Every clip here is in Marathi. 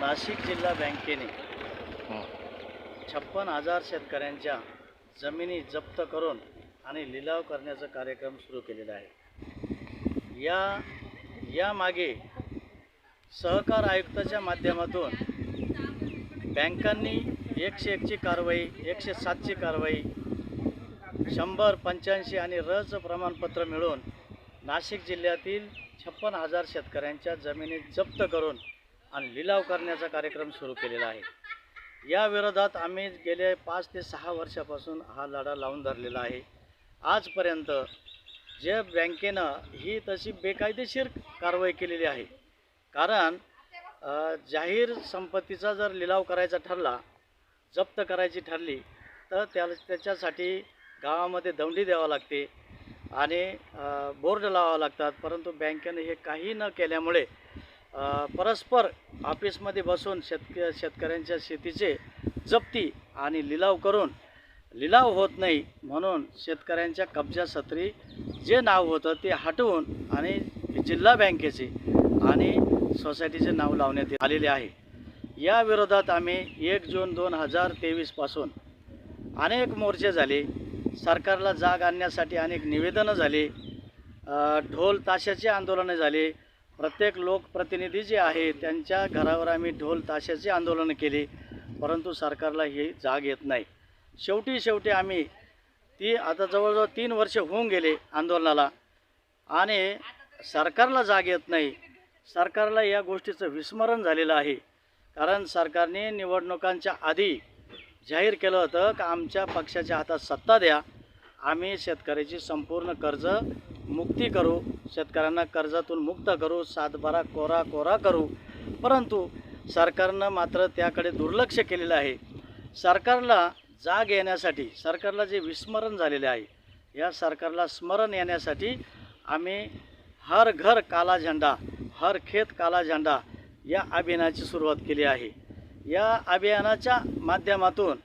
नाशिक जिल्हा बँकेने. छप्पन हजार शेतकऱ्यांच्या जमिनी जप्त करून आणि लिलाव करण्याचा कार्यक्रम सुरू केलेला आहे या यामागे सहकार आयुक्ताच्या माध्यमातून बँकांनी एकशे एकची कारवाई एकशे सातची कारवाई शंभर पंच्याऐंशी आणि रचं प्रमाणपत्र मिळून नाशिक जिल्ह्यातील छप्पन हजार शेतकऱ्यांच्या जमिनी जप्त करून आणि लिलाव करण्याचा कार्यक्रम सुरू केलेला आहे. या विरोधात आम्ही गेले पाच ते सहा वर्षापासून हा लढा लावून धरलेला आहे. आजपर्यंत जे बँकेनं ही तशी बेकायदेशीर कारवाई केलेली आहे. कारण जाहीर संपत्तीचा जर लिलाव करायचा ठरला जप्त करायची ठरली तर त्याला त्याच्यासाठी गावामध्ये दौंडी द्यावा लागते आणि बोर्ड लावावं लागतात. परंतु बँकेनं हे काही न केल्यामुळे परस्पर ऑफिसमध्ये बसून शेतक शेतकऱ्यांच्या शेतीचे जप्ती आणि लिलाव करून लिलाव होत नाही म्हणून शेतकऱ्यांच्या कब्जासत्री जे नाव होतं ते हटवून आणि जिल्हा बँकेचे आणि सोसायटीचे नाव लावण्यात आलेले आहे. या विरोधात आम्ही एक जून दोन हजार तेवीसपासून अनेक मोर्चे झाले. सरकारला जाग आणण्यासाठी अनेक निवेदनं झाली. ढोल ताशाचे आंदोलनं झाले. प्रत्येक लोकप्रतिनिधी जे आहे त्यांच्या घरावर आम्ही ढोल ताशाचे आंदोलन केले परंतु सरकारला ही जाग येत नाही. शेवटी शेवटी आम्ही ती आता जवळजवळ तीन वर्ष होऊन गेले आंदोलनाला आणि सरकारला जाग येत नाही. सरकारला या गोष्टीचं विस्मरण झालेलं आहे. कारण सरकारने निवडणुकांच्या आधी जाहीर केलं होतं का आमच्या पक्षाच्या हातात सत्ता द्या आम्ही शेतकऱ्याची संपूर्ण कर्ज मुक्ती करू शेतकऱ्यांना कर्जातून मुक्त करू सातबारा कोरा कोरा करू. परंतु सरकारनं मात्र त्याकडे दुर्लक्ष केलेलं आहे. सरकारला जाग येण्यासाठी सरकारला जे विस्मरण झालेले आहे या सरकारला स्मरण येण्यासाठी आम्ही हर घर काला झेंडा हर खेत काला झेंडा या अभियानाची सुरुवात केली आहे. या अभियानाच्या माध्यमातून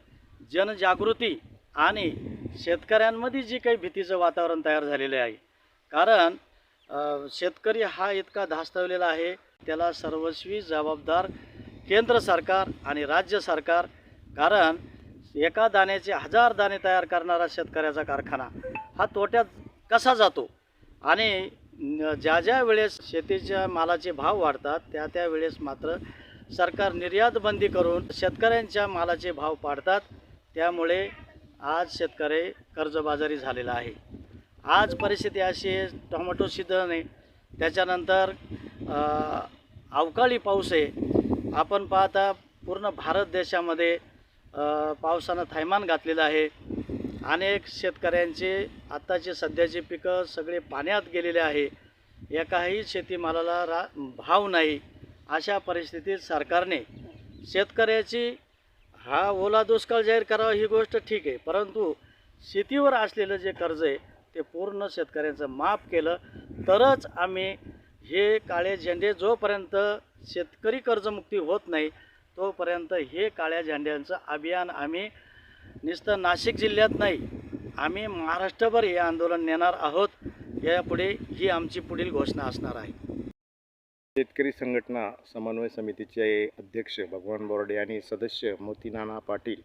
जनजागृती आणि शेतकऱ्यांमध्ये जी काही भीतीचं वातावरण तयार झालेलं आहे. कारण शेतकरी हा इतका धास्तवलेला आहे. त्याला सर्वस्वी जबाबदार केंद्र सरकार आणि राज्य सरकार कारण एका दाण्याचे हजार दाणे तयार करणारा शेतकऱ्याचा कारखाना हा तोट्यात कसा जातो? आणि ज्या ज्या वेळेस शेतीच्या मालाचे भाव वाढतात त्या त्या वेळेस मात्र सरकार निर्यात बंदी करून शेतकऱ्यांच्या मालाचे भाव पाडतात. त्यामुळे आज शेतकरी कर्जबाजारी झालेला आहे. आज परिस्थिती अशी आहे टोमॅटो सिद्ध आहे त्याच्यानंतर अवकाळी पाऊस आहे. आपण पाहता पूर्ण भारत देशामध्ये पावसानं थैमान घातलेलं आहे. अनेक शेतकऱ्यांचे आत्ताचे सध्याचे पिकं सगळे पाण्यात गेलेले आहे. एकाही शेतीमालाला रा भाव नाही. अशा परिस्थितीत सरकारने शेतकऱ्याची हा ओला दुष्काळ जाहीर करावा ही गोष्ट ठीक आहे. परंतु शेतीवर असलेलं जे कर्ज आहे ते पूर्ण शेतकऱ्यांचं माफ केलं. तरच आम्ही हे काळे झेंडे जोपर्यंत शेतकरी कर्जमुक्ती होत नाही तोपर्यंत हे काळ्या झेंड्यांचं अभियान आम्ही नुसतं नाशिक जिल्ह्यात नाही आम्ही महाराष्ट्रभर हे आंदोलन नेणार आहोत. यापुढे ही आमची पुढील घोषणा असणार आहे. शेतकरी संघटना समन्वय समितीचे अध्यक्ष भगवान बोर्डे आणि सदस्य मोतीनाना पाटील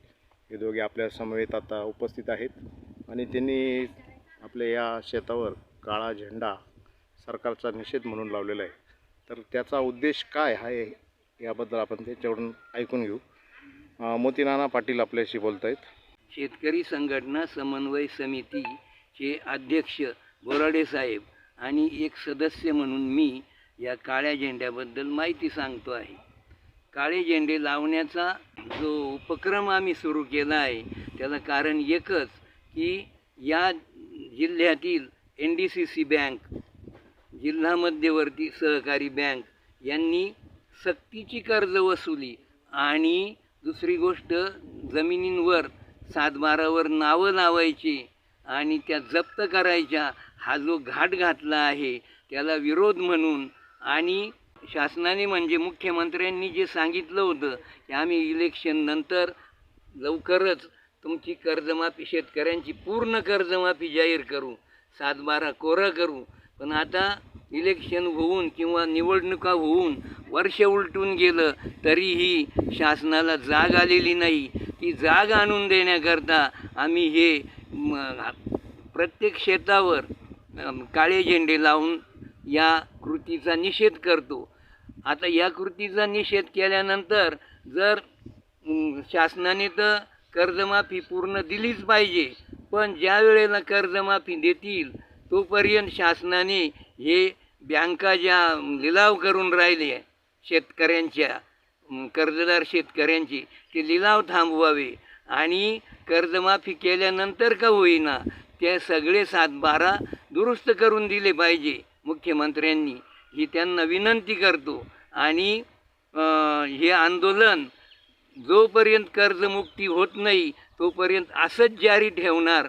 हे दोघे आपल्या समवेत आता उपस्थित आहेत. आणि त्यांनी आपल्या या शेतावर काळा झेंडा सरकारचा निषेध म्हणून लावलेला आहे. तर त्याचा उद्देश काय आहे याबद्दल आपण त्याच्यावरून ऐकून घेऊ. मोतीनाना पाटील आपल्याशी बोलत आहेत शेतकरी संघटना समन्वय समितीचे अध्यक्ष बोराडे साहेब आणि एक सदस्य म्हणून मी या काळ्या झेंड्याबद्दल माहिती सांगतो आहे. काळे झेंडे लावण्याचा जो उपक्रम आम्ही सुरू केला आहे त्याला कारण एकच की या जिल्ह्यातील N D C C bank जिल्हा मध्यवर्ती सहकारी बँक यांनी सक्तीची कर्ज वसुली आणि दुसरी गोष्ट जमिनींवर सातबारावर नावं लावायची आणि त्या जप्त करायच्या हा जो घाट घातला आहे त्याला विरोध म्हणून आणि शासनाने म्हणजे मुख्यमंत्र्यांनी जे सांगितलं होतं की आम्ही इलेक्शन नंतर लवकरच तुमची कर्जमाफी शेतकऱ्यांची पूर्ण कर्जमाफी जाहीर करू सातबारा कोरा करू. पण आता इलेक्शन होऊन किंवा निवडणुका होऊन वर्ष उलटून गेलं तरीही शासनाला जाग आलेली नाही. ती जाग आणून देण्याकरता आम्ही हे प्रत्येक शेतावर काळे झेंडे लावून या कृतीचा निषेध करतो. आता या कृतीचा निषेध केल्यानंतर जर शासनाने तर कर्जमाफी पूर्ण दिलीच पाहिजे. पण ज्या वेळेला कर्जमाफी देतील तोपर्यंत शासनाने हे बँका ज्या लिलाव करून राहिले शेतकऱ्यांच्या कर्जदार शेतकऱ्यांचे ते लिलाव थांबवावे. आणि कर्जमाफी केल्यानंतर का होईना ते सगळे सातबारा दुरुस्त करून दिले पाहिजे मुख्यमंत्र्यांनी. ही त्यांना विनंती करतो. आणि हे आंदोलन जोपर्यंत कर्जमुक्ती होत नाही तोपर्यंत असंच जारी ठेवणार.